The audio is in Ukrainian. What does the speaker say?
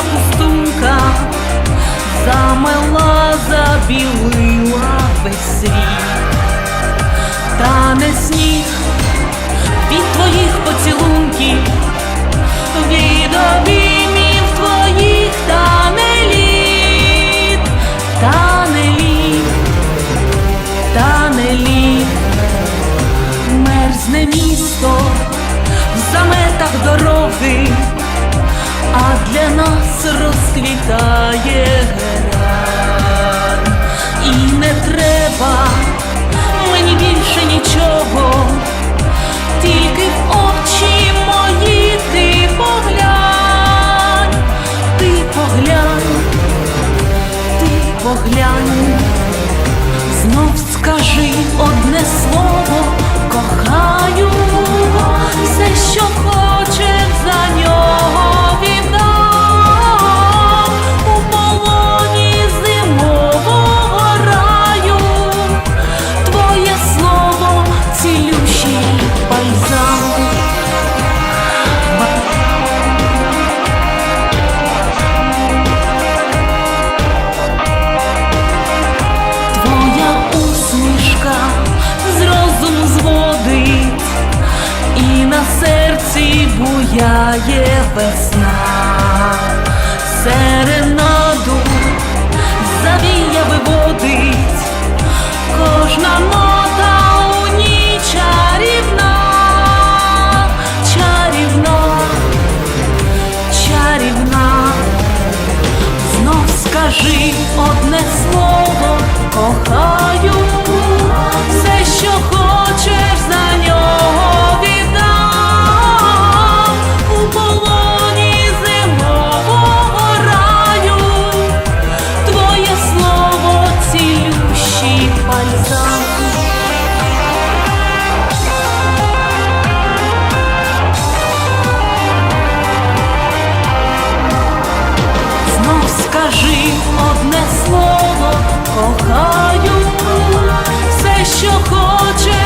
Пустунка замела, забілила весь світ, та не сніг від твоїх поцілунків, від твоїх та не та не лід, та не лід, мерзне місто. Розквітає герань. І не треба мені більше нічого, тільки в очі мої ти поглянь, ти поглянь, ти поглянь, знов скажи одне буяє весна, серенаду завія виводить, кожна нота у ній чарівна, чарівна, чарівна. Знов скажи одне слово, кохаю, одне слово, кохаю все, що хоче.